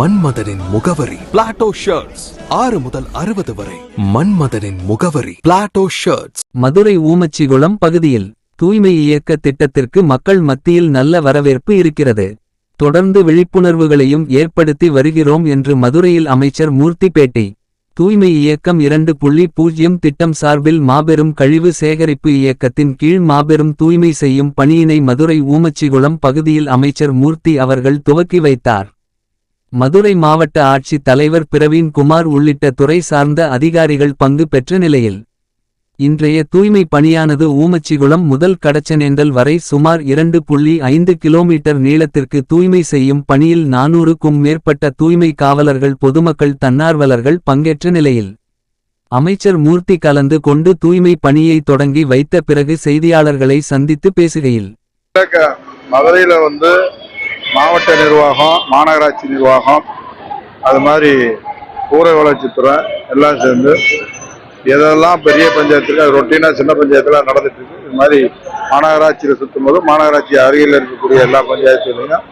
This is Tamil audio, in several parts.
மன்மதனின் முகவரி. பிளாட்டோ ஷர்ட்ஸ் ஆறு முதல் அறுபது வரை. மன்மதனின் முகவரி. பிளாட்டோ ஷர்ட்ஸ் மதுரை ஊமச்சிகுளம் பகுதியில் தூய்மை இயக்க திட்டத்திற்கு மக்கள் மத்தியில் நல்ல வரவேற்பு இருக்கிறது. தொடர்ந்து விழிப்புணர்வுகளையும் ஏற்படுத்தி வருகிறோம் என்று மதுரையில் அமைச்சர் மூர்த்தி பேட்டி தூய்மை இயக்கம் இரண்டு புள்ளி பூஜ்ஜியம் திட்டம் சார்பில் மாபெரும் கழிவு சேகரிப்பு இயக்கத்தின் கீழ் மாபெரும் தூய்மை செய்யும் பணியினை மதுரை ஊமச்சிகுளம் பகுதியில் அமைச்சர் மூர்த்தி அவர்கள் துவக்கி வைத்தார். மதுரை மாவட்ட ஆட்சித் தலைவர் பிரவீன் குமார் உள்ளிட்ட துறை சார்ந்த அதிகாரிகள் பங்கு பெற்ற நிலையில் இன்றைய தூய்மை பணியானது ஊமச்சிகுளம் முதல் கடச்சனேந்தல் வரை சுமார் இரண்டு புள்ளி ஐந்து கிலோமீட்டர் நீளத்திற்கு தூய்மை செய்யும் பணியில் நானூறுக்கும் மேற்பட்ட தூய்மை காவலர்கள் பொதுமக்கள் தன்னார்வலர்கள் பங்கேற்ற நிலையில் அமைச்சர் மூர்த்தி கலந்து கொண்டு தூய்மை பணியை தொடங்கி வைத்த பிறகு செய்தியாளர்களை சந்தித்து பேசுகையில் மதுரையில வந்து மாவட்ட நிர்வாகம் மாநகராட்சி நிர்வாகம் அது மாதிரி ஊரக வளர்ச்சித்துறை எல்லாம் சேர்ந்து எதெல்லாம் பெரிய பஞ்சாயத்துல ரொட்டீனாக சின்ன பஞ்சாயத்துல நடந்துட்டு இருக்கு. இது மாதிரி மாநகராட்சியில் சுற்றும் போது மாநகராட்சி அருகில் இருக்கக்கூடிய எல்லா பஞ்சாயத்துலையும்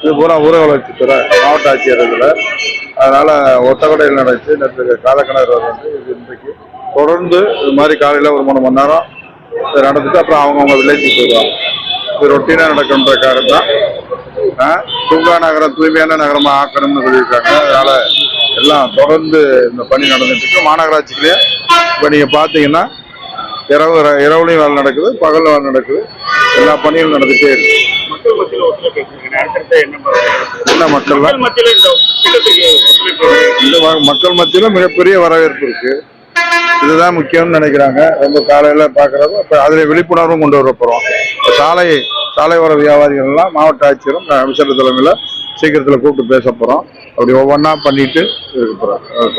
இது பூரா ஊரக வளர்ச்சித்துறை மாவட்ட ஆட்சியர் இதில். அதனால ஒத்தக்கடையில் நடந்துச்சு. நேற்று காலக்கிணறு வந்து இது இன்றைக்கு தொடர்ந்து இது மாதிரி காலையில் ஒரு மூணு மணி நேரம் நடந்துட்டு அப்புறம் அவங்கவுங்க வில்லேஜுக்கு போயிடுவாங்க. இது ரொட்டீனாக காரணம் தான். தூங்கா நகரம் தூய்மையான நகரமா ஆக்கணும்னு சொல்லியிருக்காங்க. அதனால எல்லாம் தொடர்ந்து இந்த பணி நடந்துட்டு இருக்கு. மாநகராட்சியிலேயே இப்போ நீங்க பாத்தீங்கன்னா இரவு இரவுலையும் வேலை நடக்குது பகல்ல வேலை நடக்குது. எல்லா பணிகளும் நடந்துட்டே இருக்கு. என்ன மக்கள் மக்கள் மத்தியில மிகப்பெரிய வரவேற்பு இருக்கு. இதுதான் முக்கியம்னு நினைக்கிறாங்க. ரொம்ப காலையில் பாக்குறப்ப இப்போ அதில் விழிப்புணர்வும் கொண்டு வர போகிறோம் சாலை சாலையோர வியாபாரிகள்லாம் மாவட்ட ஆட்சியரும் அமைச்சர் தலைமையில் சீக்கிரத்தில் கூப்பிட்டு பேச போகிறோம் அப்படி ஒவ்வொன்றா பண்ணிட்டு இருக்க